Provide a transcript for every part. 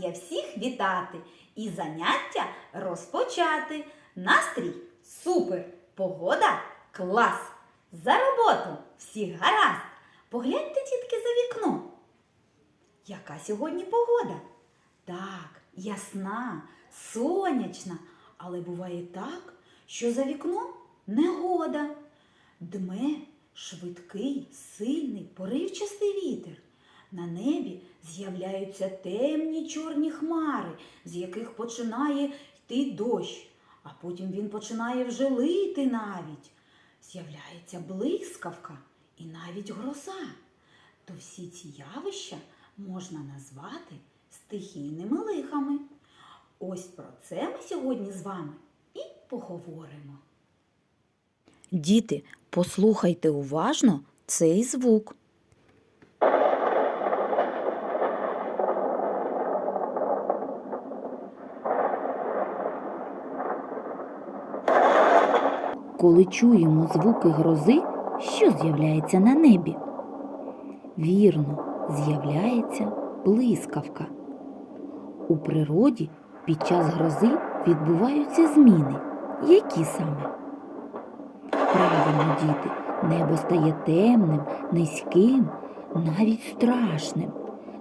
я всіх вітати і заняття розпочати. Настрій супер! Погода клас! За роботу всіх гаразд! Погляньте, дітки, за вікно. Яка сьогодні погода? Так, ясна, сонячна, але буває так, що за вікном негода. Дме швидкий, сильний, поривчастий вітер. На небі з'являються темні чорні хмари, з яких починає йти дощ, а потім він починає вже лити навіть. З'являється блискавка і навіть гроза. То всі ці явища можна назвати стихійними лихами. Ось про це ми сьогодні з вами і поговоримо. Діти, послухайте уважно цей звук. Коли чуємо звуки грози, що з'являється на небі? Вірно, з'являється блискавка. У природі під час грози відбуваються зміни. Які саме? Правильно, діти, небо стає темним, низьким, навіть страшним.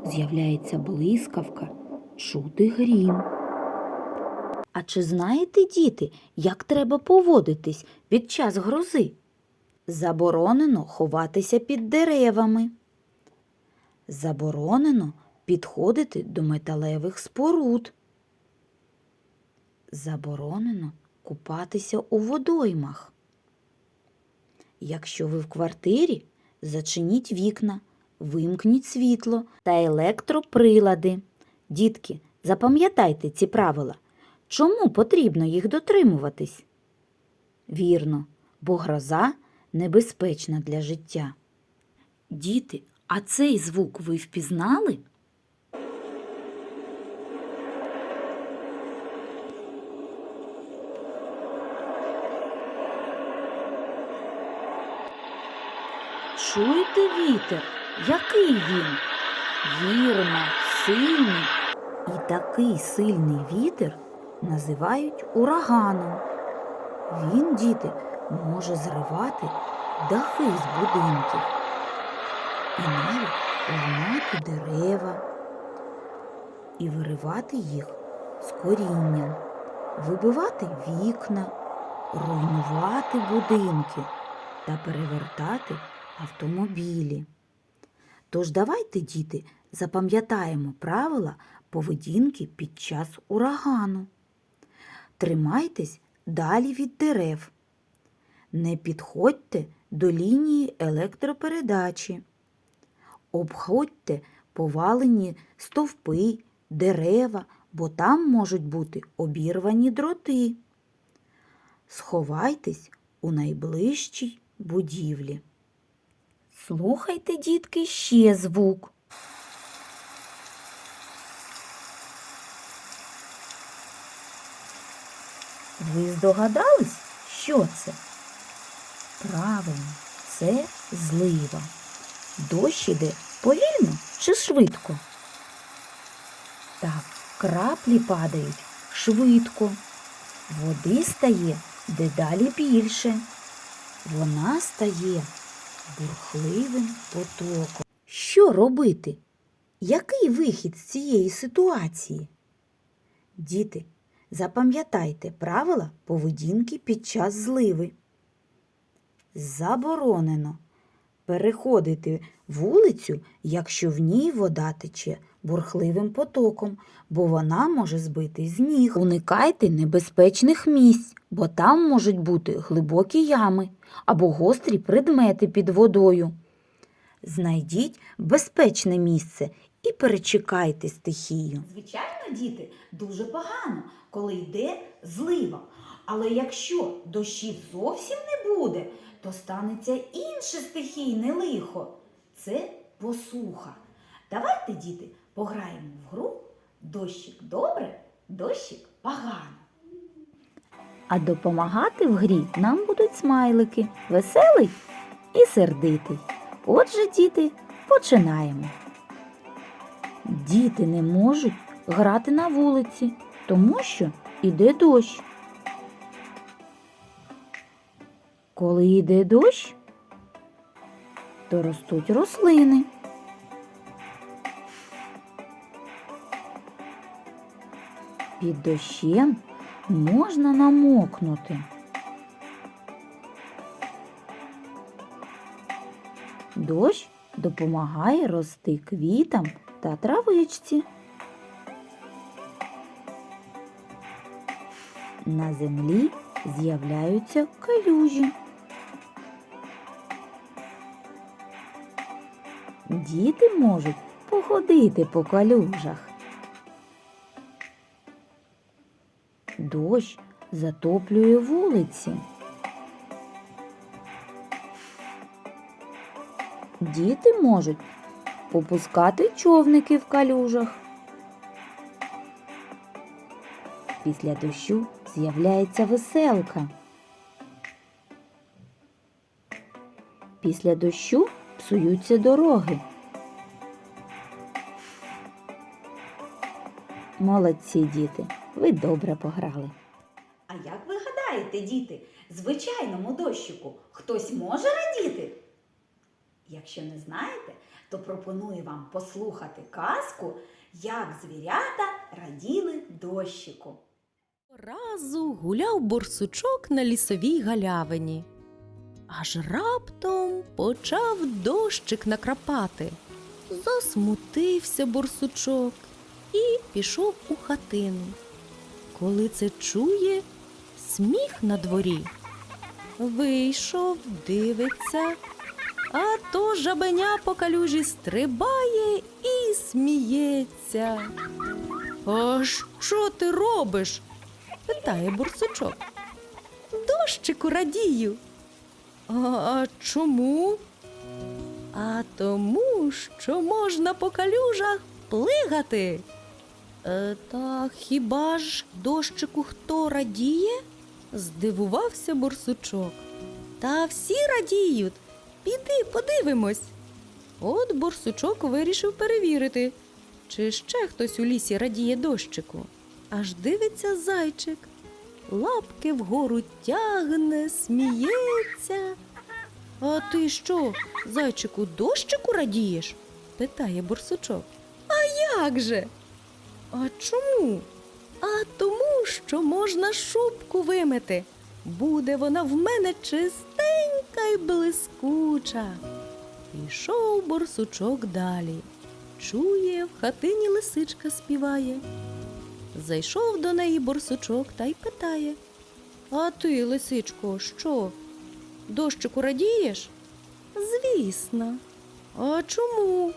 З'являється блискавка, чути грім. А чи знаєте, діти, як треба поводитись під час грози? Заборонено ховатися під деревами. Заборонено підходити до металевих споруд. Заборонено купатися у водоймах. Якщо ви в квартирі, зачиніть вікна, вимкніть світло та електроприлади. Дітки, запам'ятайте ці правила. Чому потрібно їх дотримуватись? Вірно, бо гроза небезпечна для життя. Діти, а цей звук ви впізнали? Чуєте вітер? Який він? Вірно, сильний. І такий сильний вітер називають ураганом. Він, діти, може зривати дахи з будинків і навіть ламати дерева і виривати їх з корінням, вибивати вікна, руйнувати будинки та перевертати автомобілі. Тож давайте, діти, запам'ятаємо правила поведінки під час урагану. Тримайтесь далі від дерев. Не підходьте до лінії електропередачі. Обходьте повалені стовпи, дерева, бо там можуть бути обірвані дроти. Сховайтесь у найближчій будівлі. Слухайте, дітки, ще звук. Ви здогадались, що це? Правильно, це злива. Дощ іде повільно чи швидко? Так, краплі падають швидко. Води стає дедалі більше. Вона стає бурхливим потоком. Що робити? Який вихід з цієї ситуації? Діти, запам'ятайте правила поведінки під час зливи. Заборонено переходити вулицю, якщо в ній вода тече бурхливим потоком, бо вона може збити з ніг. Уникайте небезпечних місць, бо там можуть бути глибокі ями або гострі предмети під водою. Знайдіть безпечне місце і перечекайте стихію. Звичайно, діти, дуже погано, коли йде злива. Але якщо дощів зовсім не буде, то станеться інше стихійне лихо. Це посуха. Давайте, діти, пограємо в гру дощик добре, дощик погано. А допомагати в грі нам будуть смайлики веселий і сердитий. Отже, діти, починаємо. Діти не можуть грати на вулиці, тому що іде дощ. Коли йде дощ, то ростуть рослини. Під дощем можна намокнути. Дощ допомагає рости квітам та травичці. На землі з'являються калюжі. Діти можуть походити по калюжах. Дощ затоплює вулиці. Діти можуть попускати човники в калюжах. Після дощу з'являється веселка. Після дощу псуються дороги. Молодці діти, ви добре пограли. А як ви гадаєте, діти, звичайному дощику хтось може радіти? Якщо не знаєте, то пропоную вам послухати казку, як звірята раділи дощику. Разу гуляв борсучок на лісовій галявині. Аж раптом почав дощик накрапати. Засмутився борсучок і пішов у хатину. Коли це чує, сміх на дворі. Вийшов, дивиться, а то жабеня по калюжі стрибає і сміється. А що ти робиш? питає бурсучок. Дощику радію. А, а чому? А тому, що можна по калюжах плигати. Е, та хіба ж дощику хто радіє? здивувався бурсучок. Та всі радіють. Піди подивимось. От бурсучок вирішив перевірити, чи ще хтось у лісі радіє дощику. Аж дивиться зайчик, лапки вгору тягне, сміється. А ти що, зайчику, дощику радієш? питає бурсучок. А як же? А чому? А тому, що можна шубку вимити. Буде вона в мене чистенька й блискуча. Пішов борсучок далі. Чує, в хатині лисичка співає. Зайшов до неї борсучок та й питає. А ти, лисичко, що? Дощику радієш? Звісно. А чому?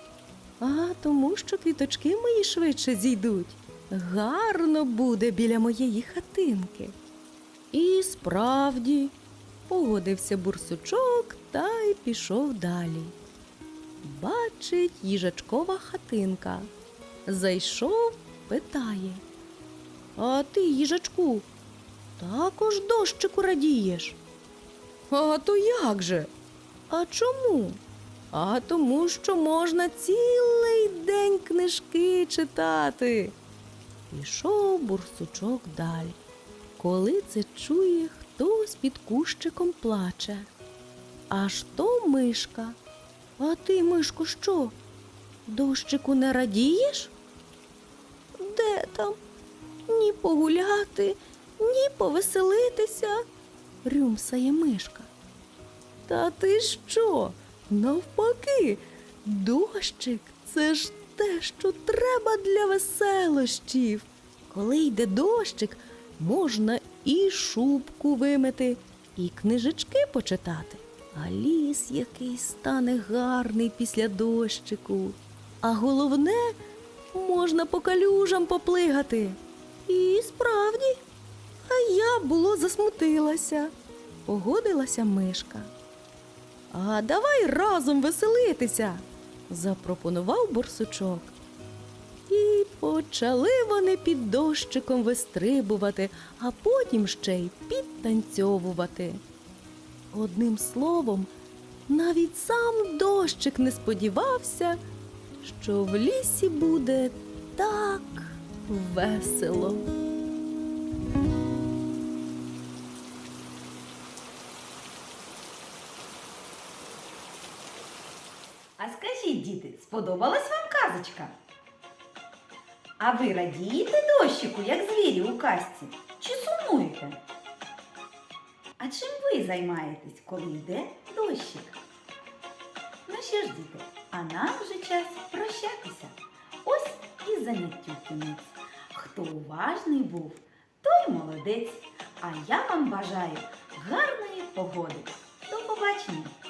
А тому, що квіточки мої швидше зійдуть. Гарно буде біля моєї хатинки. І справді, погодився бурсучок та й пішов далі. Бачить їжачкова хатинка. Зайшов, питає. А ти, їжачку, також дощику радієш? А то як же? А чому? А тому, що можна цілий день книжки читати. Пішов бурсучок далі. Коли це чує, хтось під кущиком плаче. Аж то мишка. А ти, мишко, що? Дощику не радієш? Де там? Ні погуляти, ні повеселитися, рюмсає мишка. Та ти що? Навпаки, дощик це ж те, що треба для веселощів. Коли йде дощик, можна і шубку вимити, і книжечки почитати. А ліс який стане гарний після дощику. А головне, можна по калюжам поплигати. І справді, а я було засмутилася, погодилася мишка. А давай разом веселитися, запропонував борсучок. Почали вони під дощиком вистрибувати, а потім ще й підтанцьовувати. Одним словом, навіть сам дощик не сподівався, що в лісі буде так весело. А скажіть, діти, сподобалась вам казочка? А ви радієте дощику, як звірі у казці? Чи сумуєте? А чим ви займаєтесь, коли йде дощик? Ну що ж, діти, а нам вже час прощатися. Ось і заняттю кінець. Хто уважний був, той молодець. А я вам бажаю гарної погоди. До побачення!